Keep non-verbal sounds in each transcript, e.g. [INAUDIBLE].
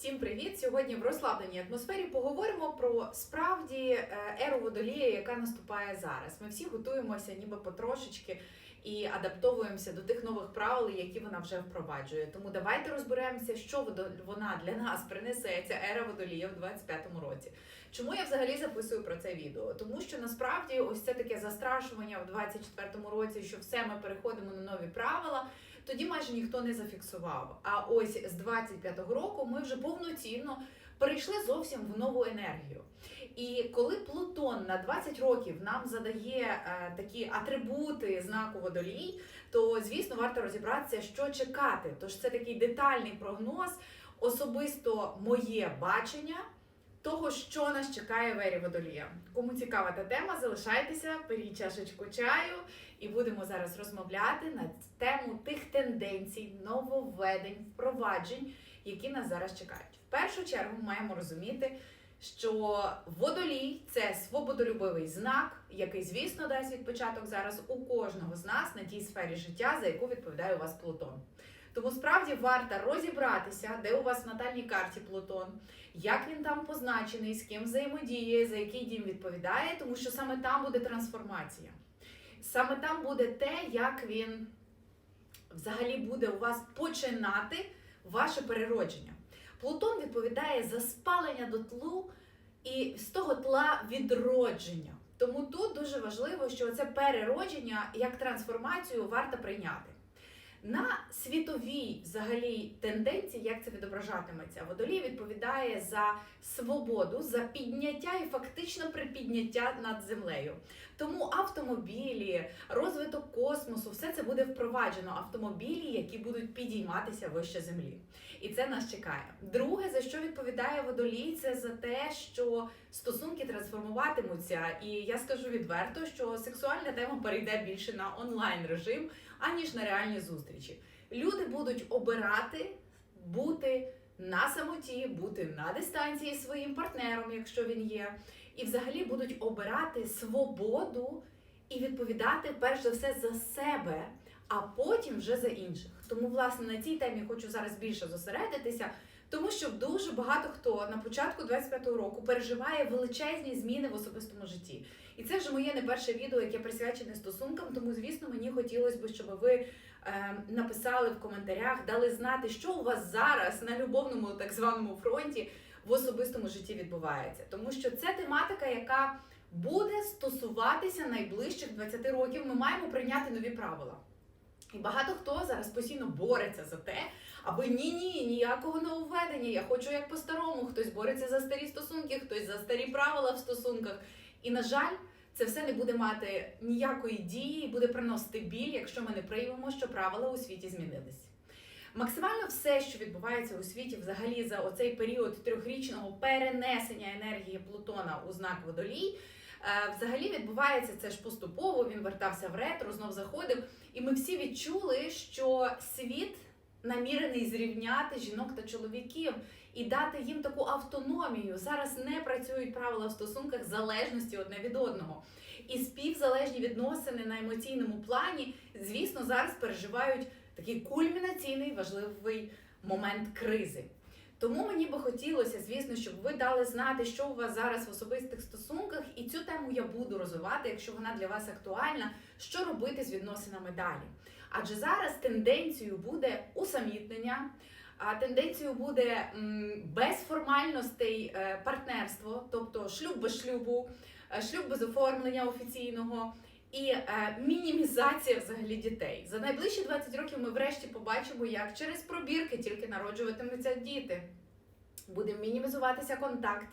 Всім привіт! Сьогодні в розслабленій атмосфері поговоримо про справді е, еру водолія, яка наступає зараз. Ми всі готуємося, ніби потрошечки, і адаптовуємося до тих нових правил, які вона вже впроваджує. Тому давайте розберемося, що вона для нас принесе ця ера водолія в 25-му році. Чому я взагалі записую про це відео? Тому що насправді ось це таке застрашування в 24-му році, що все ми переходимо на нові правила. Тоді майже ніхто не зафіксував. А ось з 25-го року ми вже повноцінно перейшли зовсім в нову енергію. І коли Плутон на 20 років нам задає е, такі атрибути знаку водолій, то звісно варто розібратися, що чекати. Тож це такий детальний прогноз, особисто моє бачення. Того, що нас чекає в ері водолія. Кому цікава та тема, залишайтеся, беріть чашечку чаю, і будемо зараз розмовляти на тему тих тенденцій, нововведень, впроваджень, які нас зараз чекають. В першу чергу ми маємо розуміти, що водолій це свободолюбивий знак, який, звісно, дасть відпочаток зараз у кожного з нас на тій сфері життя, за яку відповідає у вас Плутон. Тому справді варто розібратися, де у вас в натальній карті Плутон, як він там позначений, з ким взаємодіє, за який дім відповідає, тому що саме там буде трансформація. Саме там буде те, як він взагалі буде у вас починати ваше переродження. Плутон відповідає за спалення до тлу і з того тла відродження. Тому тут дуже важливо, що це переродження як трансформацію варто прийняти. На світовій взагалі тенденції, як це відображатиметься, водолій відповідає за свободу, за підняття і фактично припідняття над землею. Тому автомобілі, розвиток космосу, все це буде впроваджено. Автомобілі, які будуть підійматися вище землі. І це нас чекає. Друге, за що відповідає водолій, це за те, що стосунки трансформуватимуться. І я скажу відверто, що сексуальна тема перейде більше на онлайн режим, аніж на реальні зустрічі. Люди будуть обирати бути на самоті, бути на дистанції своїм партнером, якщо він є, і взагалі будуть обирати свободу і відповідати перш за все за себе, а потім вже за інших. Тому, власне, на цій темі хочу зараз більше зосередитися. Тому що дуже багато хто на початку 25-го року переживає величезні зміни в особистому житті. І це вже моє не перше відео, яке присвячене стосункам. Тому, звісно, мені хотілося б, щоб ви написали в коментарях, дали знати, що у вас зараз на любовному так званому фронті в особистому житті відбувається. Тому що це тематика, яка буде стосуватися найближчих 20 років. Ми маємо прийняти нові правила. І багато хто зараз постійно бореться за те, аби ні, ні, ніякого нововведення. Я хочу як по-старому. Хтось бореться за старі стосунки, хтось за старі правила в стосунках. І на жаль, це все не буде мати ніякої дії і буде приносити біль, якщо ми не приймемо, що правила у світі змінились. Максимально все, що відбувається у світі, взагалі за оцей період трьохрічного перенесення енергії Плутона у знак водолій. е, Взагалі відбувається це ж поступово. Він вертався в ретро, знов заходив, і ми всі відчули, що світ намірений зрівняти жінок та чоловіків і дати їм таку автономію. Зараз не працюють правила в стосунках залежності одне від одного. І співзалежні відносини на емоційному плані, звісно, зараз переживають такий кульмінаційний важливий момент кризи. Тому мені би хотілося, звісно, щоб ви дали знати, що у вас зараз в особистих стосунках, і цю тему я буду розвивати, якщо вона для вас актуальна, що робити з відносинами далі. Адже зараз тенденцією буде усамітнення, тенденцією буде без формальностей е, партнерство, тобто шлюб без шлюбу, е, шлюб без оформлення офіційного. І е, мінімізація взагалі дітей за найближчі 20 років. Ми врешті побачимо, як через пробірки тільки народжуватимуться діти. Буде мінімізуватися контакт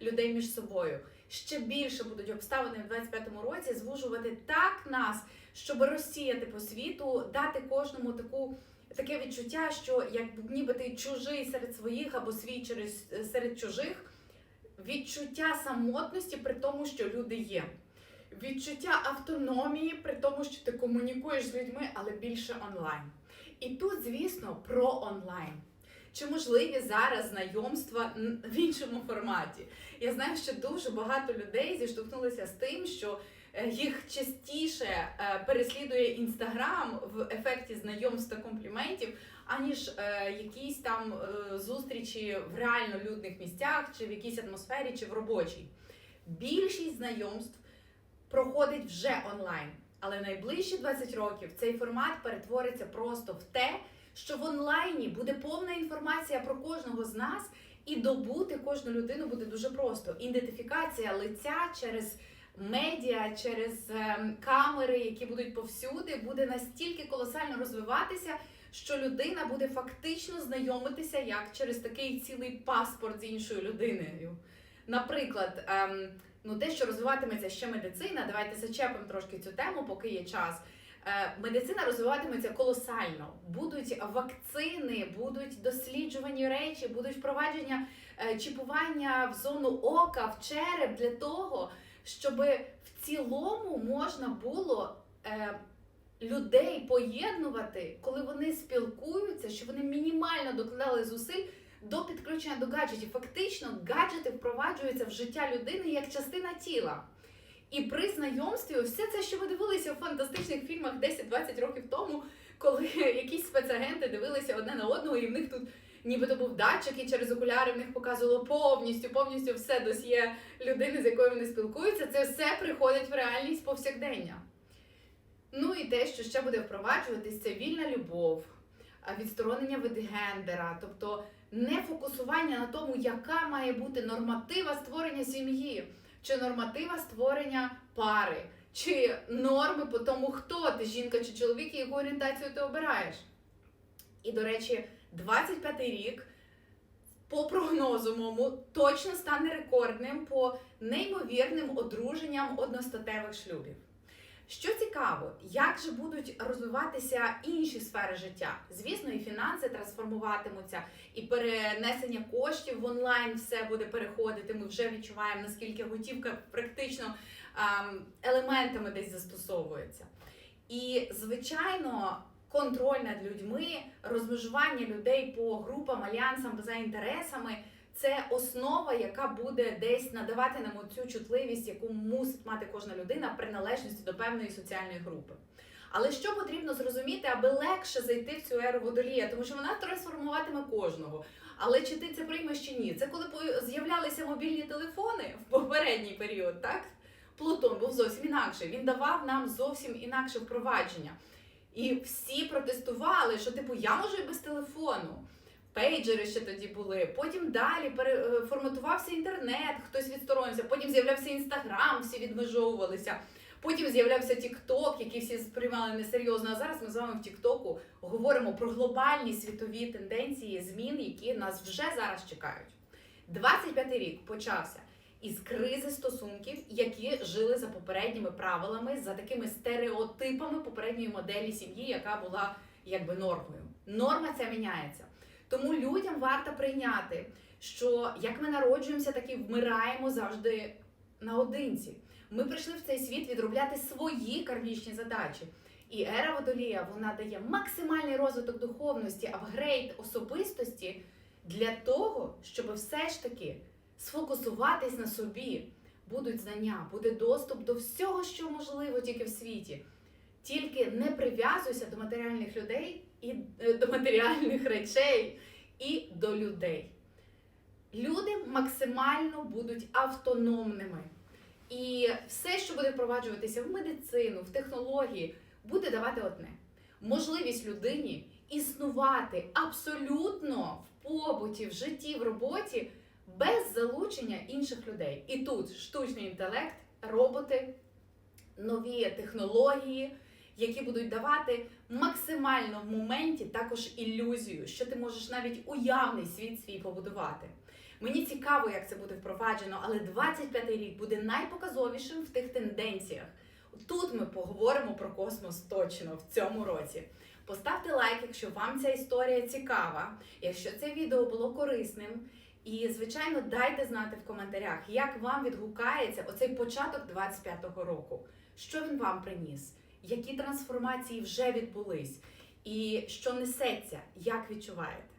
людей між собою. Ще більше будуть обставини в 25-му році звужувати так нас, щоб розсіяти по світу, дати кожному таку. Таке відчуття, що як ніби ти чужий серед своїх або свій через серед чужих, відчуття самотності при тому, що люди є відчуття автономії, при тому, що ти комунікуєш з людьми, але більше онлайн. І тут, звісно, про онлайн. Чи можливі зараз знайомства в іншому форматі? Я знаю, що дуже багато людей зіштовхнулися з тим, що їх частіше е, переслідує інстаграм в ефекті знайомств та компліментів, аніж е, якісь там е, зустрічі в реально людних місцях, чи в якійсь атмосфері, чи в робочій. Більшість знайомств проходить вже онлайн. Але найближчі 20 років цей формат перетвориться просто в те, що в онлайні буде повна інформація про кожного з нас, і добути кожну людину буде дуже просто. Ідентифікація лиця через медіа, через ем, камери, які будуть повсюди, буде настільки колосально розвиватися, що людина буде фактично знайомитися як через такий цілий паспорт з іншою людиною. Наприклад, ем, ну те, що розвиватиметься ще медицина, давайте зачепимо трошки цю тему, поки є час. Е, Медицина розвиватиметься колосально. Будуть вакцини, будуть досліджувані речі, будуть впровадження е, чіпування в зону ока, в череп для того, щоб в цілому можна було е, людей поєднувати, коли вони спілкуються, що вони мінімально докладали зусиль до підключення до гаджетів. Фактично, гаджети впроваджуються в життя людини як частина тіла. І при знайомстві, все це, що ви дивилися в фантастичних фільмах 10-20 років тому, коли [LAUGHS] якісь спецагенти дивилися одне на одного, і в них тут нібито був датчик, і через окуляри в них показувало повністю, повністю все досьє людини, з якою вони спілкуються. Це все приходить в реальність повсякдення. Ну і те, що ще буде впроваджуватись, це вільна любов, відсторонення від гендера, тобто не фокусування на тому, яка має бути норматива створення сім'ї, чи норматива створення пари, чи норми по тому, хто ти, жінка чи чоловік, і яку орієнтацію ти обираєш. І, до речі, 25-й рік, по прогнозу моєму, точно стане рекордним по неймовірним одруженням одностатевих шлюбів. Що цікаво, як же будуть розвиватися інші сфери життя? Звісно, і фінанси трансформуватимуться, і перенесення коштів в онлайн все буде переходити. Ми вже відчуваємо, наскільки готівка практично ем, елементами десь застосовується. І, звичайно, контроль над людьми, розмежування людей по групам, альянсам за інтересами це основа, яка буде десь надавати нам цю чутливість, яку мусить мати кожна людина приналежності до певної соціальної групи. Але що потрібно зрозуміти, аби легше зайти в цю еру водолія, тому що вона трансформуватиме кожного. Але чи ти це приймеш чи ні? Це коли з'являлися мобільні телефони в попередній період, так? Плутон був зовсім інакший. Він давав нам зовсім інакше впровадження. І всі протестували, що типу я можу і без телефону. Пейджери ще тоді були. Потім далі переформатувався інтернет, хтось відсторонився. Потім з'являвся інстаграм, всі відмежовувалися. Потім з'являвся Тікток, який всі сприймали несерйозно. А зараз ми з вами в Тіктоку говоримо про глобальні світові тенденції змін, які нас вже зараз чекають. 25-й рік почався із кризи стосунків, які жили за попередніми правилами, за такими стереотипами попередньої моделі сім'ї, яка була якби нормою. Норма ця міняється. Тому людям варто прийняти, що як ми народжуємося, так і вмираємо завжди наодинці. Ми прийшли в цей світ відробляти свої кармічні задачі. І ера водолія вона дає максимальний розвиток духовності, апгрейд особистості для того, щоб все ж таки сфокусуватись на собі. Будуть знання, буде доступ до всього, що можливо тільки в світі. Тільки не прив'язуйся до матеріальних людей і е, до матеріальних речей і до людей. Люди максимально будуть автономними. І все, що буде впроваджуватися в медицину, в технології, буде давати одне: можливість людині існувати абсолютно в побуті, в житті, в роботі без залучення інших людей. І тут штучний інтелект, роботи, нові технології, які будуть давати максимально в моменті також ілюзію, що ти можеш навіть уявний світ свій побудувати. Мені цікаво, як це буде впроваджено, але 25-й рік буде найпоказовішим в тих тенденціях. Тут ми поговоримо про космос точно в цьому році. Поставте лайк, якщо вам ця історія цікава, якщо це відео було корисним. І, звичайно, дайте знати в коментарях, як вам відгукається оцей початок 25-го року. Що він вам приніс? Які трансформації вже відбулись? І що несеться, як відчуваєте?